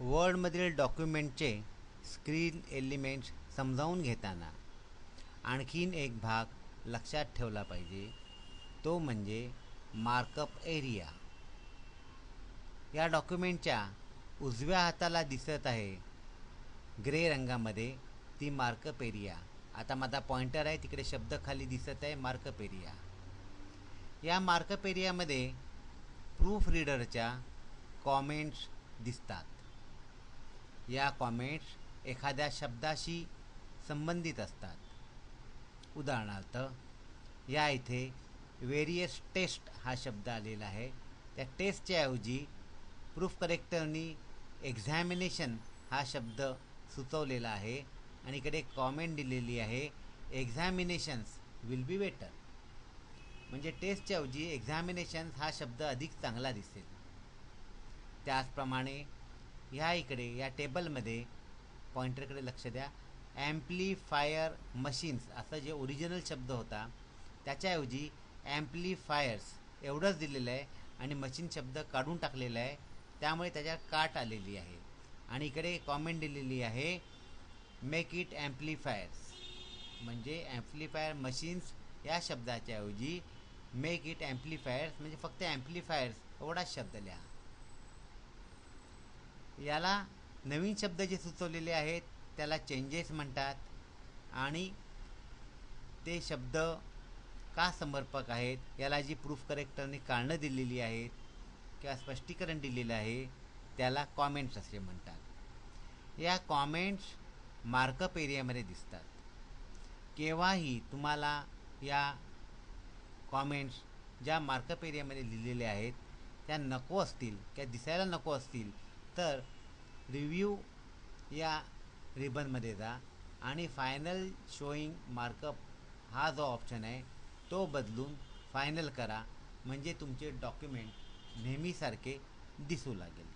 वर्डमधील डॉक्युमेंटचे screen elements समजावून घेताना आणखीन एक भाग लक्षात ठेवला पाहिजे. तो म्हणजे मार्कअप एरिया. या डॉक्युमेंटच्या उजव्या हाताला दिसत आहे ग्रे रंगामध्ये ती मार्कअप एरिया. आता माझा पॉइंटर आहे तिकडे शब्द खाली दिसत आहे मार्कअप एरिया. या मार्कअप एरियामध्ये प्रूफ रीडरच्या कॉमेंट्स दिसतात. या कॉमेंट्स एखाद्या शब्दाशी संबंधित असतात. उदाहरणार्थ या इथे वेरियस टेस्ट हा शब्द आलेला आहे. त्या टेस्टच्या ऐवजी प्रूफ करेक्टरनी एक्झॅमिनेशन हा शब्द सुचवलेला आहे आणि इकडे कॉमेंट दिलेली आहे एक्झॅमिनेशन्स विल बी बेटर म्हणजे टेस्टच्या ऐवजी एक्झॅमिनेशन्स हा शब्द अधिक चांगला दिसेल. त्याचप्रमाणे ह्या इकडे या टेबलमध्ये पॉइंटरकडे लक्ष द्या. ॲम्प्लिफायर मशीन्स असा जे ओरिजिनल शब्द होता त्याच्याऐवजी ॲम्प्लिफायर्स एवढंच दिलेलं आहे आणि मशीन शब्द काढून टाकलेला आहे. त्यामुळे त्याच्यात काट आलेली आहे. आणि इकडे कॉमेंट दिलेली आहे मेक इट ॲम्प्लिफायर्स म्हणजे ॲम्प्लिफायर मशीन्स या शब्दाच्या ऐवजी मेक इट ॲम्प्लिफायर्स म्हणजे फक्त ॲम्प्लिफायर्स एवढाच शब्द लिहा. याला नवीन शब्द जे सुचवलेले आहेत त्याला चेंजेस म्हणतात. आणि ते शब्द का समर्पक आहेत याला जी प्रूफ करेक्टरने कारणं दिलेली आहेत किंवा स्पष्टीकरण दिलेलं आहे त्याला कॉमेंट्स असे म्हणतात. या कॉमेंट्स मार्कअप एरियामध्ये दिसतात. केव्हाही तुम्हाला या कॉमेंट्स ज्या मार्कअप एरियामध्ये लिहिलेले आहेत त्या नको असतील किंवा दिसायला नको असतील तर रिव्ह्यू या रिबनमध्ये जा आणि फायनल शोईंग मार्कअप हा जो ऑप्शन आहे तो बदलून फायनल करा. म्हणजे तुमचे डॉक्युमेंट नेहमीसारखे दिसू लागेल.